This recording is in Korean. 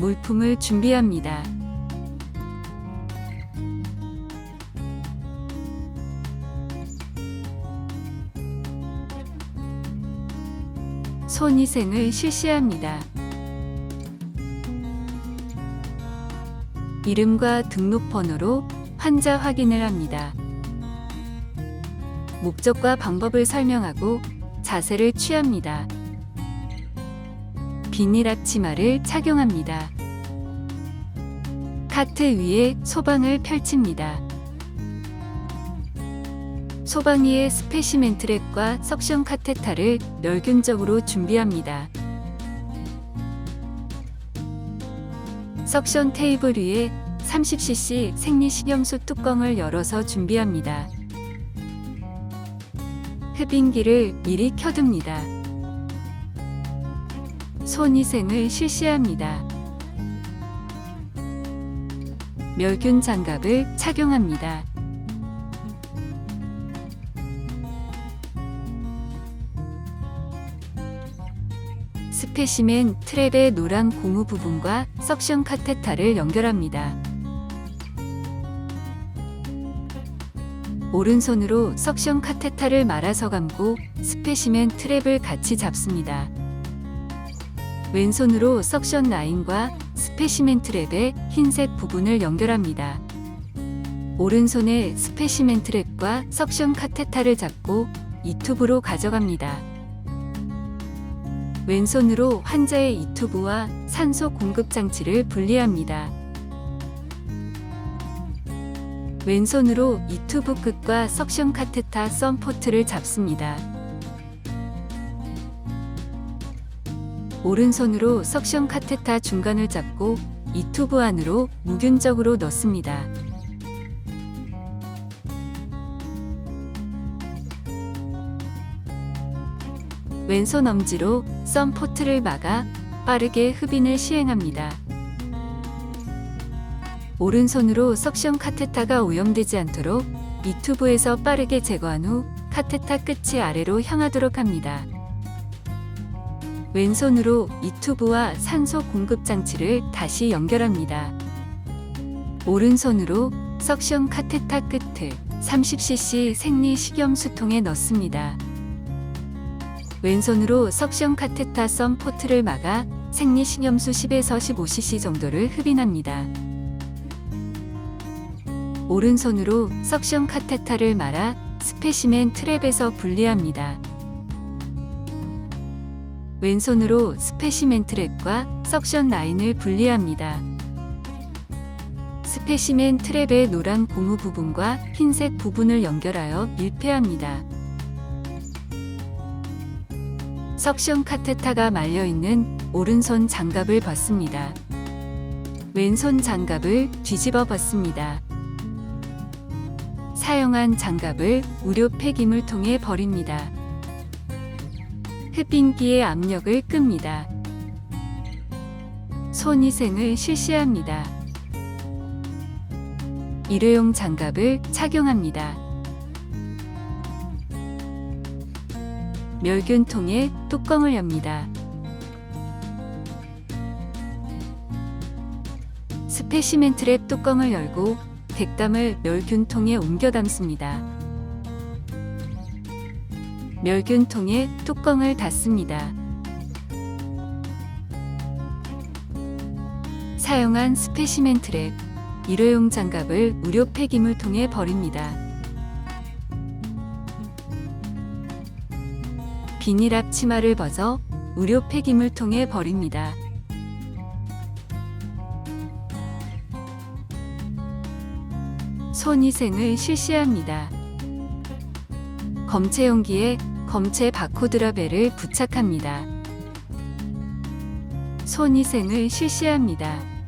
물품을 준비합니다. 손위생을 실시합니다. 이름과 등록번호로 환자 확인을 합니다. 목적과 방법을 설명하고 자세를 취합니다. 비닐 앞치마를 착용합니다. 카트 위에 소방을 펼칩니다. 소방 위에 스페시멘 트랩과 석션 카테타를 멸균적으로 준비합니다. 석션 테이블 위에 30cc 생리식염수 뚜껑을 열어서 준비합니다. 흡인기를 미리 켜둡니다. 손위생을 실시합니다. 멸균 장갑을 착용합니다. 스페시멘 트랩의 노란 고무 부분과 석션 카테타를 연결합니다. 오른손으로 석션 카테타를 말아서 감고 스페시멘 트랩을 같이 잡습니다. 왼손으로 석션 라인과 스페시멘 트랩의 흰색 부분을 연결합니다. 오른손에 스페시멘 트랩과 석션 카테타를 잡고 이 튜브로 가져갑니다. 왼손으로 환자의 이 튜브와 산소 공급 장치를 분리합니다. 왼손으로 이 튜브 끝과 석션 카테타 썸포트를 잡습니다. 오른손으로 석션 카테타 중간을 잡고 이 튜브 안으로 무균적으로 넣습니다. 왼손 엄지로 썸 포트를 막아 빠르게 흡인을 시행합니다. 오른손으로 석션 카테타가 오염되지 않도록 이 튜브에서 빠르게 제거한 후 카테타 끝이 아래로 향하도록 합니다. 왼손으로 이 튜브와 산소 공급 장치를 다시 연결합니다. 오른손으로 석션 카테타 끝을 30cc 생리 식염 수통에 넣습니다. 왼손으로 석션 카테타 썸 포트를 막아 생리 식염수 10에서 15cc 정도를 흡인합니다. 오른손으로 석션 카테타를 말아 스페시멘 트랩에서 분리합니다. 왼손으로 스페시멘 트랩과 석션 라인을 분리합니다. 스페시멘 트랩의 노란 고무 부분과 흰색 부분을 연결하여 밀폐합니다. 석션 카테타가 말려 있는 오른손 장갑을 벗습니다. 왼손 장갑을 뒤집어 벗습니다. 사용한 장갑을 우료 폐기물 통에 버립니다. 흡인기의 압력을 끕니다. 손위생을 실시합니다. 일회용 장갑을 착용합니다. 멸균통에 뚜껑을 엽니다. 스페시멘 트랩 뚜껑을 열고 백담을 멸균통에 옮겨 담습니다. 멸균통에 뚜껑을 닫습니다. 사용한 스페시멘 트랩, 일회용 장갑을 무료 폐기물통에 버립니다. 비닐 앞치마를 벗어 무료 폐기물통에 버립니다. 손위생을 실시합니다. 검체 용기에 검체 바코드라벨을 부착합니다. 손위생을 실시합니다.